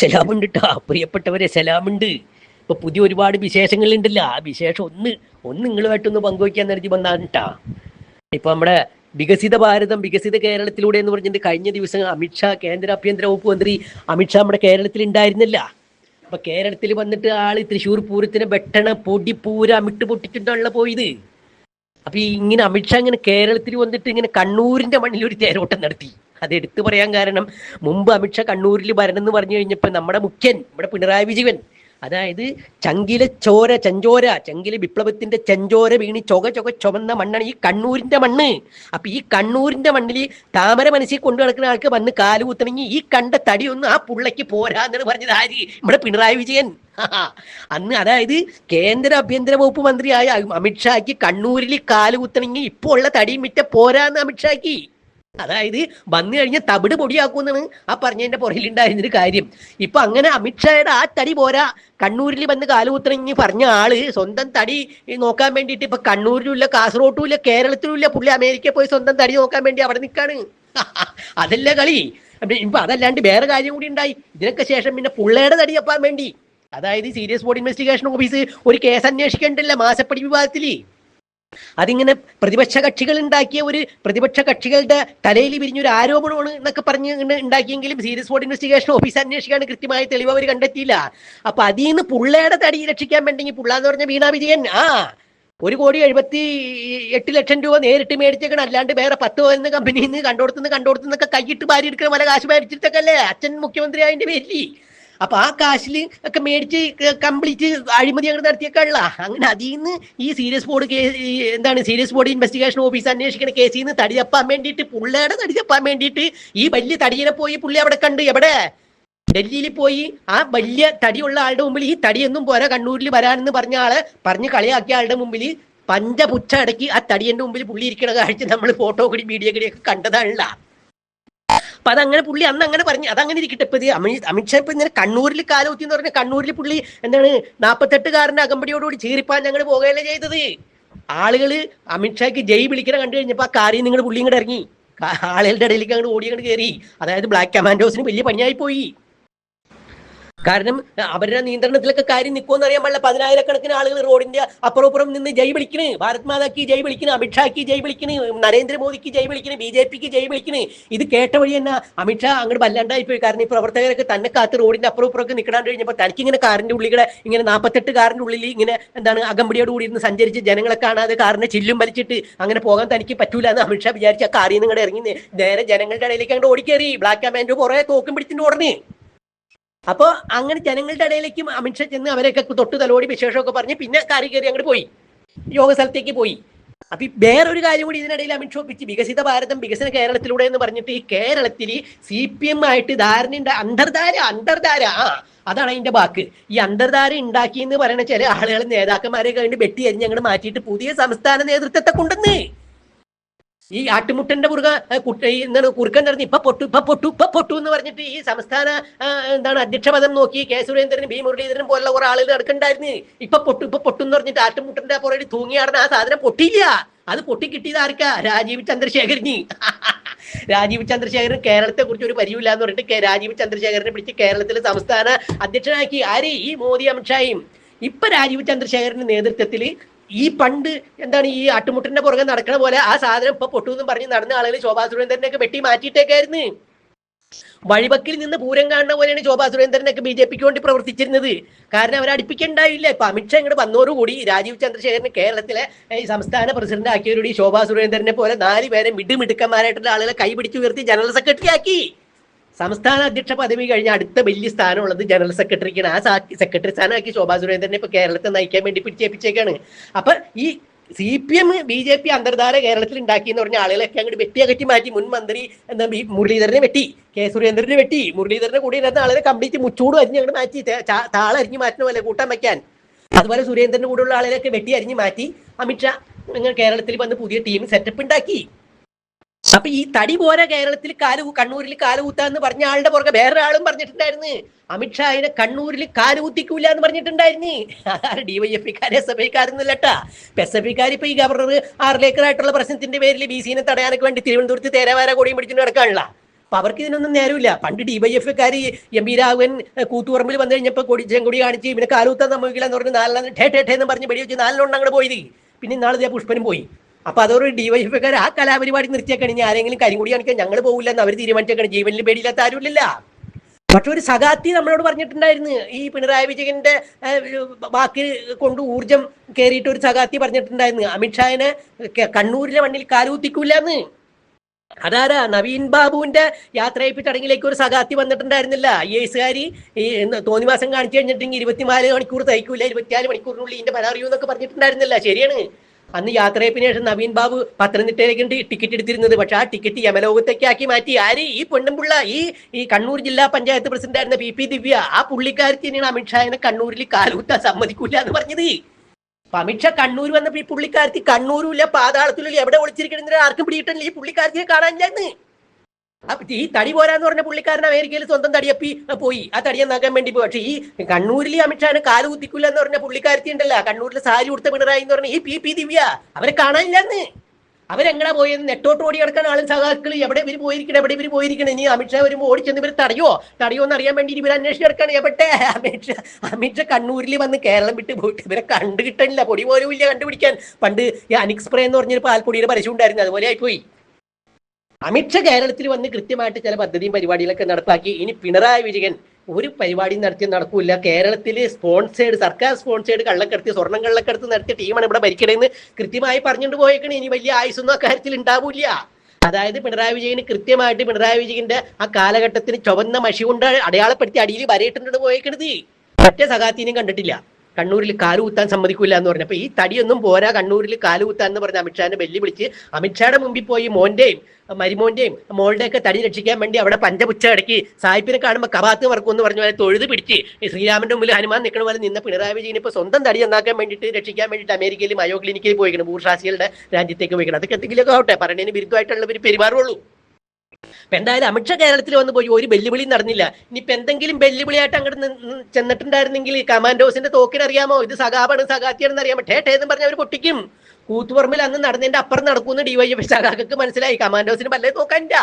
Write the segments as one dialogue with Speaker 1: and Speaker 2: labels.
Speaker 1: സലാമുണ്ട് ട്ടാ. പ്രിയപ്പെട്ടവരെ സലാമുണ്ട്. ഇപ്പൊ പുതിയ ഒരുപാട് വിശേഷങ്ങളുണ്ടല്ലോ. ആ വിശേഷം ഒന്ന് ഒന്ന് നിങ്ങളുമായിട്ടൊന്ന് പങ്കുവയ്ക്കാൻ നടത്തി വന്നാണ് ട്ടാ. ഇപ്പൊ നമ്മുടെ വികസിത ഭാരതം വികസിത കേരളത്തിലൂടെ എന്ന് പറഞ്ഞിട്ട് കഴിഞ്ഞ ദിവസം അമിത്ഷാ കേന്ദ്ര ആഭ്യന്തര വകുപ്പ് മന്ത്രി അമിത്ഷാ നമ്മുടെ കേരളത്തിൽ ഉണ്ടായിരുന്നില്ല അപ്പൊ കേരളത്തിൽ വന്നിട്ട് ആൾ തൃശ്ശൂർ പൂരത്തിന് വെട്ടണ പൊടി പൂര അമിട്ട് പൊട്ടിച്ചിട്ടാണല്ലോ പോയത്. അപ്പൊ ഇങ്ങനെ അമിത്ഷാ ഇങ്ങനെ കേരളത്തിൽ വന്നിട്ട് ഇങ്ങനെ കണ്ണൂരിന്റെ മണ്ണിൽ ഒരു തേരോട്ടം നടത്തി. അത് എടുത്തു പറയാൻ കാരണം മുമ്പ് അമിത്ഷാ കണ്ണൂരിൽ വരണം എന്ന് പറഞ്ഞു കഴിഞ്ഞപ്പോൾ നമ്മുടെ മുഖ്യൻ നമ്മുടെ പിണറായി വിജയൻ അതായത് ചങ്കിലെ ചോര ചെഞ്ചോര ചങ്കിലെ വിപ്ലവത്തിന്റെ ചെഞ്ചോര വീണി ചൊക ചൊക ചുമന്ന മണ്ണാണ് ഈ കണ്ണൂരിന്റെ മണ്ണ്. അപ്പൊ ഈ കണ്ണൂരിന്റെ മണ്ണിൽ താമര മനസ്സിൽ കൊണ്ടു നടക്കുന്ന ആൾക്ക് വന്ന് കാൽ കുത്തണങ്ങി ഈ കണ്ട തടിയൊന്നും ആ പുള്ളയ്ക്ക് പോരാന്നാണ് പറഞ്ഞത് ആര്? നമ്മുടെ പിണറായി വിജയൻ. അന്ന് അതായത് കേന്ദ്ര ആഭ്യന്തര വകുപ്പ് മന്ത്രിയായ അമിത്ഷാക്ക് കണ്ണൂരിൽ കാൽ കുത്തണങ്ങി ഇപ്പോൾ ഉള്ള തടിയും മിറ്റ പോരാന്ന് അമിത്ഷാക്ക് അതായത് വന്നു കഴിഞ്ഞാൽ തവിട് പൊടിയാക്കുമെന്നാണ് ആ പറഞ്ഞതിന്റെ പുറകിലുണ്ടായിരുന്നൊരു കാര്യം. ഇപ്പൊ അങ്ങനെ അമിത്ഷായുടെ ആ തടി പോരാ. കണ്ണൂരിൽ വന്ന് കാലുകുത്തണങ്ങി പറഞ്ഞ ആൾ സ്വന്തം തടി നോക്കാൻ വേണ്ടിയിട്ട് ഇപ്പൊ കണ്ണൂരിലുമില്ല കാസർഗോട്ടുമില്ല കേരളത്തിലുമില്ല പുള്ളി അമേരിക്കയിൽ പോയി സ്വന്തം തടി നോക്കാൻ വേണ്ടി അവിടെ നിൽക്കാണ് അതല്ല കളി. ഇപ്പൊ അതല്ലാണ്ട് വേറെ കാര്യം കൂടി ഉണ്ടായി. ഇതിനൊക്കെ ശേഷം പിന്നെ പുള്ളയുടെ തടി അപ്പാൻ വേണ്ടി. അതായത് സീരിയസ് ബോർഡ് ഇൻവെസ്റ്റിഗേഷൻ ഓഫീസ് ഒരു കേസ് അന്വേഷിക്കേണ്ടല്ല മാസപ്പടി വിവാദത്തിൽ അതിങ്ങനെ പ്രതിപക്ഷ കക്ഷികൾ ഉണ്ടാക്കിയ ഒരു പ്രതിപക്ഷ കക്ഷികളുടെ തലയിൽ വിരിഞ്ഞൊരു ആരോപണമാണ് എന്നൊക്കെ പറഞ്ഞ് ഉണ്ടാക്കിയെങ്കിലും സീരിയസ് ബോർഡ് ഇൻവെസ്റ്റിഗേഷൻ ഓഫീസ് അന്വേഷിക്കാൻ കൃത്യമായ തെളിവ് അവർ കണ്ടെത്തിയില്ല. അപ്പൊ അതിൽ നിന്ന് പുള്ളയുടെ തടി രക്ഷിക്കാൻ വേണ്ടെങ്കിൽ പുള്ള എന്ന് പറഞ്ഞ വീണ വിജയൻ ആ ഒരു കോടി എഴുപത്തി എട്ട് ലക്ഷം രൂപ നേരിട്ട് മേടിച്ചേക്കണം. അല്ലാണ്ട് വേറെ പത്ത് പതിനൊന്ന് കമ്പനിയിൽ നിന്ന് കണ്ടോടത്തുനിന്ന് കണ്ടോടത്തുനിന്നൊക്കെ കൈയിട്ട് ഭാര്യ എടുക്കുന്ന പല കാശ് മേടിച്ചിട്ടൊക്കെ അല്ലേ? അച്ഛൻ മുഖ്യമന്ത്രി ആയതിന്റെ പേരിൽ അപ്പൊ ആ കാശിൽ ഒക്കെ മേടിച്ച് കംപ്ലീറ്റ് അഴിമതി അങ്ങനെ നടത്തിയേക്കാണല്ല അങ്ങനെ അതിൽ നിന്ന് ഈ സീരിയസ് ബോർഡ് കേസ് എന്താണ് സീരിയസ് ബോർഡ് ഇൻവെസ്റ്റിഗേഷൻ ഓഫീസ് അന്വേഷിക്കുന്ന കേസിൽ നിന്ന് തടി തപ്പാൻ വേണ്ടിയിട്ട് പുള്ളിയുടെ തടി വേണ്ടിയിട്ട് ഈ വലിയ തടിയെ പോയി പുള്ളി അവിടെ കണ്ട്. എവിടെ? ഡൽഹിയിൽ പോയി. ആ വലിയ തടിയുള്ള ആളുടെ മുമ്പിൽ ഈ തടിയൊന്നും പോരാ കണ്ണൂരിൽ വരാനെന്ന് പറഞ്ഞ ആൾ പറഞ്ഞ് കളിയാക്കിയ ആളുടെ മുമ്പിൽ പഞ്ചപുച്ച അടക്കി ആ തടിയന്റെ മുമ്പിൽ പുള്ളി ഇരിക്കണ കാഴ്ച നമ്മൾ ഫോട്ടോ കൂടി വീഡിയോ കൂടി ഒക്കെ കണ്ടതാണല്ല അപ്പൊ അതങ്ങനെ പുള്ളി അന്ന് അങ്ങനെ പറഞ്ഞു അതങ്ങനെ ഇരിക്കട്ടെ ഇപ്പൊ അമിത് അമിത്ഷാ ഇപ്പൊ ഇങ്ങനെ കണ്ണൂരിൽ കാലൂത്തി എന്ന് പറഞ്ഞ കണ്ണൂരിൽ പുള്ളി എന്താണ് നാപ്പത്തെട്ടുകാരന്റെ അകമ്പടിയോടുകൂടി ചീറിപ്പാൻ ഞങ്ങൾ പോകുകയല്ലേ ചെയ്തത്. ആളുകൾ അമിത്ഷാക്ക് ജയ് വിളിക്കണ കണ്ടു കഴിഞ്ഞപ്പോ ആ കാര്യം നിങ്ങൾ പുള്ളി ഇങ്ങോട്ട് ഇറങ്ങി. ആളുകളുടെ ഇടയിലേക്ക് അങ്ങോട്ട് ഓടി അങ്ങോട്ട് കയറി അതായത് ബ്ലാക്ക് കമാൻഡോസിന് വലിയ പണിയായി പോയി കാരണം അവരുടെ നിയന്ത്രണത്തിലൊക്കെ കാര്യം നിൽക്കുമെന്ന് അറിയാൻ പാടില്ല. പതിനായിരക്കണക്കിന് ആളുകൾ റോഡിന്റെ അപ്പുറപ്പുറം നിന്ന് ജയ് വിളിക്കണ്. ഭാരത് മാതാക്ക് ജയ് വിളിക്കണ് അമിത്ഷാക്ക് ജയ് വിളിക്കണ് നരേന്ദ്രമോദിക്ക് ജയ് വിളിക്കണ് ബി ജെ പിക്ക് ജയ് വിളിക്കണ്. ഇത് കേട്ട വഴി തന്നെ അമിത്ഷാ അങ്ങോട്ട് വല്ലാണ്ടായി പോയി. കാരണം ഈ പ്രവർത്തകരൊക്കെ തന്നെ കാത്ത് റോഡിന്റെ അപ്പുറപ്പുറമൊക്കെ നിൽക്കണാണ്ട് കഴിഞ്ഞപ്പോൾ തനിക്ക് ഇങ്ങനെ കാറിന്റെ ഉള്ളികളെ ഇങ്ങനെ നാൽപ്പത്തെട്ട് കാറിന്റെ ഉള്ളിൽ ഇങ്ങനെ എന്താണ് അകമ്പടിയോട് കൂടി ഇരുന്ന് സഞ്ചരിച്ച് ജനങ്ങളെ കാണാതെ കാറിനെ ചില്ലും വലിച്ചിട്ട് അങ്ങനെ പോകാൻ തനിക്ക് പറ്റൂല എന്ന് അമിത്ഷാ വിചാരിച്ച ആ കാറിൽ നിന്ന് ഇറങ്ങി നേരെ ജനങ്ങളുടെ ഇടയിലേക്ക് അങ്ങോട്ട് ഓടിക്കേറി. ബ്ലാക്ക് ആൻഡ് കമാൻഡോ കുറെ തോക്കും പിടിച്ചിട്ട് ഓടണേ അപ്പൊ അങ്ങനെ ജനങ്ങളുടെ ഇടയിലേക്കും അമിത്ഷാ ചെന്ന് അവരെയൊക്കെ തൊട്ട് തലോടി വിശേഷമൊക്കെ പറഞ്ഞ് പിന്നെ കാറി കയറി അങ്ങോട്ട് പോയി. യോഗ സ്ഥലത്തേക്ക് പോയി. അപ്പൊ വേറൊരു കാര്യം കൂടി ഇതിനിടയിൽ അമിത്ഷാ ഒപ്പിച്ച് വികസിത ഭാരതം വികസന കേരളത്തിലൂടെ എന്ന് പറഞ്ഞിട്ട് ഈ കേരളത്തിൽ സി പി എം ആയിട്ട് ധാരണയുണ്ട് അന്തർധാര അന്തർധാര. ആ അതാണ് അതിന്റെ വാക്ക്. ഈ അന്തർധാര ഉണ്ടാക്കി എന്ന് പറയുന്ന ചില ആളുകൾ നേതാക്കന്മാരെ കഴിഞ്ഞ് വെട്ടി അരിഞ്ഞ് അങ്ങോട്ട് മാറ്റിയിട്ട് പുതിയ സംസ്ഥാന നേതൃത്വത്തെ കൊണ്ടുവന്ന് ഈ ആട്ടുമുട്ടന്റെ മുറുക എന്താണ് കുറുക്കൻ നടന്ന് ഇപ്പൊ പൊട്ടു ഇപ്പൊ പൊട്ടു ഇപ്പൊ പൊട്ടു എന്ന് പറഞ്ഞിട്ട് ഈ സംസ്ഥാന എന്താണ് അധ്യക്ഷ പദം നോക്കി കെ സുരേന്ദ്രനും ബി മുരളീധരനും പോലുള്ള കുറെ ആളുകൾ നടക്കണ്ടായിരുന്നു. ഇപ്പൊ പൊട്ടു ഇപ്പൊ പൊട്ടു എന്ന് പറഞ്ഞിട്ട് ആട്ടുമുട്ടന്റെ പുറകിൽ തൂങ്ങിയാടുന്ന ആ സാധനം പൊട്ടിയില്ല. അത് പൊട്ടി കിട്ടിയത് ആർക്കാ? രാജീവ് ചന്ദ്രശേഖരന്. രാജീവ് ചന്ദ്രശേഖരൻ കേരളത്തെ കുറിച്ച് ഒരു പരിവില്ല എന്ന് പറഞ്ഞിട്ട് രാജീവ് ചന്ദ്രശേഖരനെ പിടിച്ച് കേരളത്തിലെ സംസ്ഥാന അധ്യക്ഷനാക്കി. ആര്? ഈ മോദി അമിത്ഷായും. ഇപ്പൊ രാജീവ് ചന്ദ്രശേഖരന്റെ നേതൃത്വത്തിൽ ഈ പണ്ട് എന്താണ് ഈ അട്ടുമുട്ടിന്റെ പുറകെ നടക്കണ പോലെ ആ സാധനം ഇപ്പൊ പൊട്ടു എന്നും പറഞ്ഞ് നടന്ന ആളുകൾ ശോഭാ സുരേന്ദ്രനെ ഒക്കെ വെട്ടി മാറ്റിയിട്ടേക്കായിരുന്നു. വഴിവക്കിൽ നിന്ന് പൂരം കാണുന്ന പോലെയാണ് ശോഭാ സുരേന്ദ്രനൊക്കെ ബി ജെ പിക്ക് വേണ്ടി പ്രവർത്തിച്ചിരുന്നത്. കാരണം അവരെ അടുപ്പിക്കണ്ടായില്ല. ഇപ്പൊ അമിത്ഷാ ഇങ്ങോട്ട് വന്നോടുകൂടി രാജീവ് ചന്ദ്രശേഖരനെ കേരളത്തിലെ ഈ സംസ്ഥാന പ്രസിഡന്റ് ആക്കിയവരോട് ഈ ശോഭാ സുരേന്ദ്രനെ പോലെ നാല് പേരെ മിടുമിടുക്കന്മാരായിട്ടുള്ള ആളുകളെ കൈപിടിച്ച് ഉയർത്തി ജനറൽ സെക്രട്ടറി ആക്കി. സംസ്ഥാന അധ്യക്ഷ പദവി കഴിഞ്ഞ അടുത്ത വലിയ സ്ഥാനമുള്ളത് ജനറൽ സെക്രട്ടറിക്കാണ്. ആ സെക്രട്ടറി സ്ഥാനമാക്കി ശോഭാ സുരേന്ദ്രനെ ഇപ്പൊ കേരളത്തെ നയിക്കാൻ വേണ്ടി പിടിച്ചേപ്പിച്ചേക്കാണ് അപ്പൊ ഈ C P M B J P അന്തർധാര കേരളത്തിൽ ഉണ്ടാക്കി എന്ന് പറഞ്ഞ ആളുകളൊക്കെ അങ്ങോട്ട് വെട്ടി അകറ്റി മാറ്റി. മുൻ മന്ത്രി എന്താ മുരളീധരനെ വെട്ടി കെ സുരേന്ദ്രനെ വെട്ടി. മുരളീധരനെ കൂടി ഇരുന്ന ആളുകളെ കംപ്ലീറ്റ് മുച്ചൂട് അരിഞ്ഞ് അങ്ങോട്ട് മാറ്റി തേ- ചാ- താളരിഞ്ഞ് മാറ്റുന്ന പോലെ കൂട്ടാൻ വയ്ക്കാൻ. അതുപോലെ സുരേന്ദ്രന്റെ കൂടെയുള്ള ആളുകളൊക്കെ വെട്ടി അരിഞ്ഞ് മാറ്റി. അമിത്ഷാ നിങ്ങൾ കേരളത്തിൽ വന്ന് പുതിയ ടീം സെറ്റപ്പ് ഉണ്ടാക്കി. അപ്പൊ ഈ തടി പോരാ കേരളത്തിൽ കാൽ കണ്ണൂരിൽ കാലുകൂത്താ എന്ന് പറഞ്ഞ ആളുടെ പുറകെ വേറെ ആളും പറഞ്ഞിട്ടുണ്ടായിരുന്നു അമിത്ഷായിനെ കണ്ണൂരിൽ കാൽ കുത്തിക്കൂല എന്ന് പറഞ്ഞിട്ടുണ്ടായിരുന്നു. ഡിവൈഎഫ്ഐക്കാരെ എസ് എഫ് ഐക്കാരൊന്നുമല്ലട്ടാ എസ് എഫ് ഐക്കാർ ഇപ്പൊ ഈ ഗവർണർ ആറിലേക്കറായിട്ടുള്ള പ്രശ്നത്തിന്റെ പേരിൽ ബി സിനെ തടയാനൊക്കെ വേണ്ടി തിരുവനന്തപുരത്ത് തേരാവാര കൊടിയും പിടിച്ചിട്ട് നടക്കാനുള്ള. അപ്പൊ അവർക്ക് ഇതിനൊന്നും നേരമില്ല. പണ്ട് ഡിവൈഎഫ്കാർ എം പി രാഘവൻ കൂത്തുപറമ്പിൽ വന്നു കഴിഞ്ഞപ്പോൾ കൊടി ചെങ്കൊടി കാണിച്ച് ഇവനെ കാലൂത്താൻ സംഭവിക്കില്ല എന്ന് പറഞ്ഞ് നാലെണ്ണം ഠേ ഠേ എന്ന് പറഞ്ഞ് വെടി വെച്ച് നാലെണ്ണം അങ്ങോട്ട് പോയത്. പിന്നെ നാളെ പുഷ്പനും പോയി. അപ്പൊ അതൊരു ഡിവൈഎഫ്കാർ ആ കലാപരിപാടി നിർത്തിയേക്കാണ്. ഇനി ആരെങ്കിലും കരിങ്കുടി കാണിക്കാൻ ഞങ്ങൾ പോകില്ല എന്ന് അവർ തീരുമാനിച്ചേക്കാണ്. ജീവനിൽ പേടിയില്ലാത്ത ആരുമില്ല. പക്ഷെ ഒരു സഖാത്തി നമ്മളോട് പറഞ്ഞിട്ടുണ്ടായിരുന്നു. ഈ പിണറായി വിജയന്റെ വാക്കിൽ കൊണ്ട് ഊർജം കയറിയിട്ട് ഒരു സഖാത്തി പറഞ്ഞിട്ടുണ്ടായിരുന്നു. അമിത്ഷാനെ കണ്ണൂരിലെ മണ്ണിൽ കാലുകുത്തിക്കൂല എന്ന് അതാരാ? നവീൻ ബാബുവിന്റെ യാത്രയപ്പ് ചടങ്ങിലേക്ക് ഒരു സഖാത്തി വന്നിട്ടുണ്ടായിരുന്നില്ല. ഐ എസുകാരി ഈ തോന്നിവാസം കാണിച്ചു കഴിഞ്ഞിട്ടുണ്ടെങ്കിൽ ഇരുപത്തിനാല് മണിക്കൂർ തയ്ക്കൂല. ഇരുപത്തിനാല് മണിക്കൂറിനുള്ളിൽ ഇതിന്റെ പരാറിയൂ എന്നൊക്കെ പറഞ്ഞിട്ടുണ്ടായിരുന്നില്ല. ശരിയാണ്. അന്ന് യാത്രയപ്പിന് ശേഷം നവീൻ ബാബു പത്തനംതിട്ടയിലേക്ക് ടിക്കറ്റ് എടുത്തിരുന്നത്. പക്ഷെ ആ ടിക്കറ്റ് യമലോകത്തേക്ക് ആക്കി മാറ്റി. ആര്? ഈ പൊണ്ണുംപിള്ള ഈ ഈ കണ്ണൂർ ജില്ലാ പഞ്ചായത്ത് പ്രസിഡന്റ് ആയിരുന്ന പി പി ദിവ്യ. ആ പുള്ളിക്കാരി തന്നെയാണ് അമിത്ഷാനെ കണ്ണൂരിൽ കാലുകുത്താൻ സമ്മതിക്കൂല എന്ന് പറഞ്ഞത്. അപ്പൊ അമിത്ഷാ കണ്ണൂർ വന്നപ്പോ ഈ പുള്ളിക്കാരത്തി കണ്ണൂരും ഇല്ല പാതാളത്തിലും എവിടെ ഒളിച്ചിരിക്കണെന്ന് ആർക്കും പിടിയിട്ടില്ല ഈ പുള്ളിക്കാരത്തിനെ കാണാനില്ലെന്ന് ഈ തടി പോരാന്ന് പറഞ്ഞ പുള്ളിക്കാരൻ അമേരിക്കയിൽ സ്വന്തം തടിയപ്പി പോയി. ആ തടിയെന്നാക്കാൻ വേണ്ടി പോയി. പക്ഷേ ഈ കണ്ണൂരിൽ അമിത്ഷാന് കാൽ കുത്തിക്കില്ല എന്ന് പറഞ്ഞ പുള്ളിക്കാരത്തി ഉണ്ടല്ലോ. കണ്ണൂരിൽ സാരി ഉടുത്ത പിണറായി എന്ന് പറഞ്ഞ ഈ പി പി ദിവ്യ അവരെ കാണാനില്ലെന്ന്. അവരെങ്ങനെ പോയെന്ന്? നെട്ടോട്ട് ഓടി കിടക്കാൻ ആളും സഹാക്കൾ എവിടെ ഇവർ പോയിരിക്കണം? എവിടെ ഇവർ പോയിരിക്കണം? ഇനി അമിത്ഷാ വരുമ്പോൾ ഓടിച്ചെന്ന് ഇവർ തടയോ? തടയോ എന്ന് അറിയാൻ വേണ്ടി ഇവർ അന്വേഷിച്ച് കിടക്കാണ് എവിടെ? അമിത്ഷാ അമിത്ഷാ കണ്ണൂരിൽ വന്ന് കേരളം വിട്ട് പോയിട്ട് ഇവരെ കണ്ടു കിട്ടണില്ല. പൊടി പോലും ഇല്ല കണ്ടുപിടിക്കാൻ. പണ്ട് ഈ അനിക്സ്പ്രേ എന്ന് പറഞ്ഞൊരു പാൽപ്പൊടിയുടെ പരസ്യം ഉണ്ടായിരുന്നു. അതുപോലെ ആയിപ്പോയി. അമിത്ഷാ കേരളത്തിൽ വന്ന് കൃത്യമായിട്ട് ചില പദ്ധതിയും പരിപാടികളൊക്കെ നടപ്പാക്കി. ഇനി പിണറായി വിജയൻ ഒരു പരിപാടിയും നടത്തി നടക്കൂല. കേരളത്തിൽ സ്പോൺസേഡ് സർക്കാർ സ്പോൺസേഡ് കള്ളക്കടത്തി സ്വർണം കള്ളക്കടത്ത് നടത്തിയ ടീമാണ് ഇവിടെ ഭരിക്കണേന്ന് കൃത്യമായി പറഞ്ഞുകൊണ്ട് പോയേക്കണേ. ഇനി വലിയ ആയുസൊന്നും ആ കാര്യത്തിൽ ഉണ്ടാവില്ല. അതായത് പിണറായി വിജയന് കൃത്യമായിട്ട് പിണറായി വിജയന്റെ ആ കാലഘട്ടത്തിന് ചുവന്ന മഷി കൊണ്ട് അടയാളപ്പെടുത്തി അടിയിൽ വരയിട്ടുണ്ട് പോയേക്കണത്. മറ്റേ സഖാത്തിനെയും കണ്ടിട്ടില്ല. കണ്ണൂരിൽ കാൽ കുത്താൻ സമ്മതിക്കില്ല എന്ന് പറഞ്ഞു. അപ്പൊ ഈ തടിയൊന്നും പോരാ കണ്ണൂരിൽ കാൽ കുത്താൻ എന്ന് പറഞ്ഞ അമിത്ഷാനെ വെല്ലുവിളിച്ച്. അമിത്ഷായുടെ മുമ്പിൽ പോയി മോന്റെയും മരിമോന്റെയും മോളുടെയൊക്കെ തടി രക്ഷിക്കാൻ വേണ്ടി അവിടെ പഞ്ചപുച്ച അടക്കി സായിപ്പിനെ കാണുമ്പോൾ കവാത്ത് വർക്കും എന്ന് പറഞ്ഞ പോലെ തൊഴുത് പിടിച്ച് ശ്രീരാമന്റെ മുമ്പിൽ ഹനുമാൻ നിൽക്കണ പോലെ നിന്ന പിണറായി വിജയൻ ഇപ്പൊ സ്വന്തം തടി നന്നാക്കാൻ വേണ്ടിയിട്ട് രക്ഷിക്കാൻ വേണ്ടിയിട്ട് അമേരിക്കയിൽ അയോ ക്ലിനിക്കിൽ പോയിക്കണം. ഭൂഷാസികളുടെ രാജ്യത്തേക്ക് പോയിക്കണം. അതൊക്കെ എന്തെങ്കിലുമൊക്കെ ആവട്ടെ. പറഞ്ഞതിന് വിരുദ്ധമായിട്ടുള്ളവർ പെരുമാറുള്ളൂ. ഇപ്പൊ എന്തായാലും അമിത്ഷാ കേരളത്തിൽ വന്ന് പോയി ഒരു വെല്ലുവിളി നടന്നില്ല. ഇനിയിപ്പോ എന്തെങ്കിലും വെല്ലുവിളിയായിട്ട് അങ്ങോട്ട് ചെന്നിട്ടുണ്ടായിരുന്നെങ്കിൽ കമാൻഡോസിന്റെ തോക്കിന് അറിയാമോ? ഇത് സഖാബാണ് സഖാത്തിയാണെന്ന് അറിയാമോ? ടേ ടേ എന്ന് പറഞ്ഞ അവർ പൊട്ടിക്കും. കൂത്തുപറമ്പിൽ അന്ന് നടന്നതിന്റെ അപ്പുറം നടക്കുന്ന ഡിവൈഎഫ് സഖാക്കൾക്ക് മനസ്സിലായി. കമാൻഡോസിന് പല്ലേ തോക്കാനില്ല.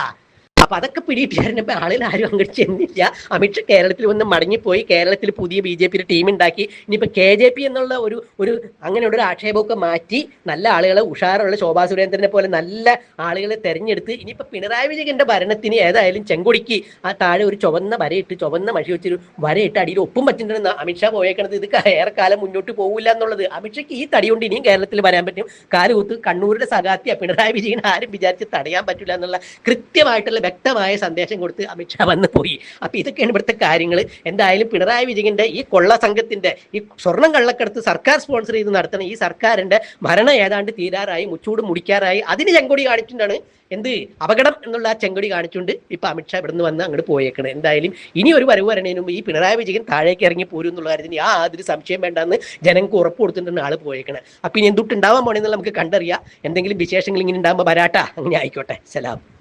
Speaker 1: അപ്പൊ അതൊക്കെ പിടിയിട്ടിരുന്നപ്പോ ആളിൽ ആരും അങ്ങോട്ട് ചെന്നില്ല. അമിത്ഷാ കേരളത്തിൽ വന്ന് മടങ്ങിപ്പോയി. കേരളത്തിൽ പുതിയ ബി ജെ പിയുടെ ടീം ഉണ്ടാക്കി. ഇനിയിപ്പോ കെ ജെ പി എന്നുള്ള ഒരു ഒരു അങ്ങനെയുള്ള ഒരു ആക്ഷേപമൊക്കെ മാറ്റി നല്ല ആളുകളെ ഉഷാറുള്ള ശോഭാ സുരേന്ദ്രനെ പോലെ നല്ല ആളുകളെ തെരഞ്ഞെടുത്ത് ഇനിയിപ്പോ പിണറായി വിജയന്റെ ഭരണത്തിന് ഏതായാലും ചെങ്കൊടിക്ക് ആ താഴെ ഒരു ചുവന്ന വരയിട്ട് ചുവന്ന മഷി വെച്ചൊരു വരയിട്ട് അടിയിൽ ഒപ്പും പറ്റുന്നുണ്ടെന്ന് അമിത്ഷാ പോയേക്കണത്. ഇത് ഏറെ കാലം മുന്നോട്ട് പോകില്ല എന്നുള്ളത്. അമിത്ഷയ്ക്ക് ഈ തടി കൊണ്ട് ഇനിയും കേരളത്തിൽ വരാൻ പറ്റും. കാലുകൂത്ത് കണ്ണൂരിന്റെ സഖാത്തിയ പിണറായി വിജയൻ ആരും വിചാരിച്ച് തടയാൻ പറ്റില്ല എന്നുള്ള കൃത്യമായിട്ടുള്ള വ്യക്തമായ സന്ദേശം കൊടുത്ത് അമിത്ഷാ വന്നു പോയി. അപ്പൊ ഇതൊക്കെയാണ് ഇവിടുത്തെ കാര്യങ്ങൾ എന്തായാലും പിണറായി വിജയന്റെ ഈ കൊള്ള സംഘത്തിന്റെ ഈ സ്വർണം കള്ളക്കടത്ത് സർക്കാർ സ്പോൺസർ ചെയ്ത് നടത്തുന്ന ഈ സർക്കാരിന്റെ ഭരണം ഏതാണ്ട് തീരാറായി മുച്ചൂട് മുടിക്കാറായി. അതിന് ചെങ്കൊടി കാണിച്ചിട്ടാണ് എന്ത് അപകടം എന്നുള്ള ആ ചെങ്കൊടി കാണിച്ചുകൊണ്ട് ഇപ്പൊ അമിത്ഷാ ഇവിടുന്ന് വന്ന് അങ്ങോട്ട് പോയേക്കണ്. എന്തായാലും ഇനി ഒരു വരവ് വരണേന് മുമ്പ് ഈ പിണറായി വിജയൻ താഴേക്ക് ഇറങ്ങി പോരും എന്നുള്ള കാര്യത്തിന് യാതൊരു സംശയം വേണ്ടെന്ന് ജനങ്ങൾക്ക് ഉറപ്പ് കൊടുത്തിട്ടാണ് ആൾ പോയേക്കണ്. അപ്പൊ ഇനി എന്തുട്ടുണ്ടാവാൻ പോണെന്ന് നമുക്ക് കണ്ടറിയാം. എന്തെങ്കിലും വിശേഷങ്ങൾ ഇങ്ങനെ ഉണ്ടാകുമ്പോൾ വരാട്ടാ. അങ്ങനെ ആയിക്കോട്ടെ. സലാം.